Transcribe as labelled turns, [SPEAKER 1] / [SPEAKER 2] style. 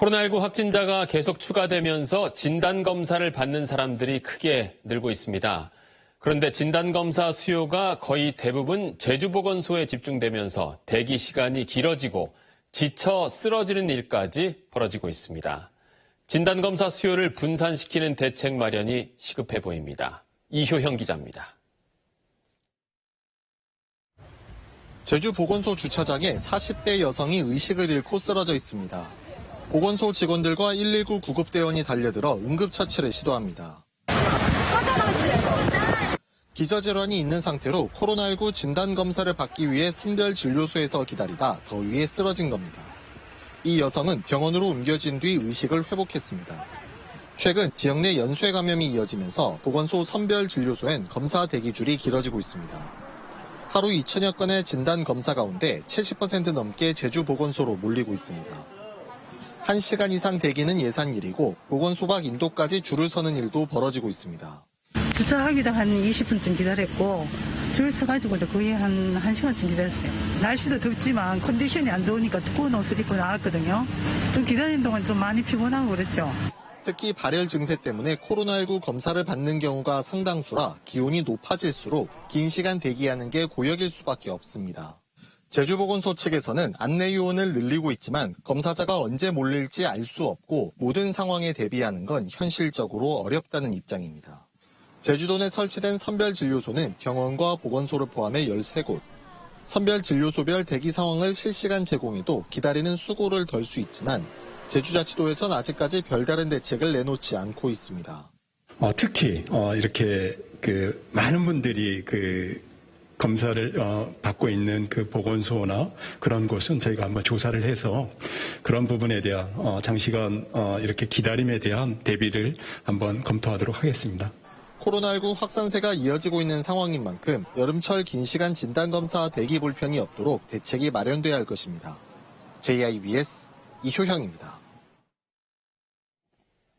[SPEAKER 1] 코로나19 확진자가 계속 추가되면서 진단검사를 받는 사람들이 크게 늘고 있습니다. 그런데 진단검사 수요가 거의 대부분 제주보건소에 집중되면서 대기 시간이 길어지고 지쳐 쓰러지는 일까지 벌어지고 있습니다. 진단검사 수요를 분산시키는 대책 마련이 시급해 보입니다. 이효형 기자입니다.
[SPEAKER 2] 제주 보건소 주차장에 40대 여성이 의식을 잃고 쓰러져 있습니다. 보건소 직원들과 119 구급대원이 달려들어 응급처치를 시도합니다. 기저질환이 있는 상태로 코로나19 진단검사를 받기 위해 선별진료소에서 기다리다 더위에 쓰러진 겁니다. 이 여성은 병원으로 옮겨진 뒤 의식을 회복했습니다. 최근 지역 내 연쇄 감염이 이어지면서 보건소 선별진료소엔 검사 대기줄이 길어지고 있습니다. 하루 2천여 건의 진단 검사 가운데 70% 넘게 제주 보건소로 몰리고 있습니다. 1시간 이상 대기는 예산 일이고 보건소 밖 인도까지 줄을 서는 일도 벌어지고 있습니다.
[SPEAKER 3] 주차하기도 한 20분쯤 기다렸고 줄 서가지고도 거의 한 1시간쯤 기다렸어요. 날씨도 덥지만 컨디션이 안 좋으니까 두꺼운 옷을 입고 나왔거든요. 좀 기다리는 동안 좀 많이 피곤하고 그렇죠.
[SPEAKER 2] 특히 발열 증세 때문에 코로나19 검사를 받는 경우가 상당수라 기온이 높아질수록 긴 시간 대기하는 게 고역일 수밖에 없습니다. 제주보건소 측에서는 안내 요원을 늘리고 있지만 검사자가 언제 몰릴지 알 수 없고 모든 상황에 대비하는 건 현실적으로 어렵다는 입장입니다. 제주도 내 설치된 선별진료소는 병원과 보건소를 포함해 13곳. 선별진료소별 대기 상황을 실시간 제공해도 기다리는 수고를 덜 수 있지만 제주자치도에선 아직까지 별다른 대책을 내놓지 않고 있습니다.
[SPEAKER 4] 어, 특히 어, 이렇게 그 많은 분들이 그 검사를 어, 받고 있는 그 보건소나 그런 곳은 저희가 한번 조사를 해서 그런 부분에 대한 어, 장시간 어, 이렇게 기다림에 대한 대비를 한번 검토하도록 하겠습니다.
[SPEAKER 2] 코로나19 확산세가 이어지고 있는 상황인 만큼 여름철 긴 시간 진단검사 대기 불편이 없도록 대책이 마련돼야 할 것입니다. JIBS 이효형입니다.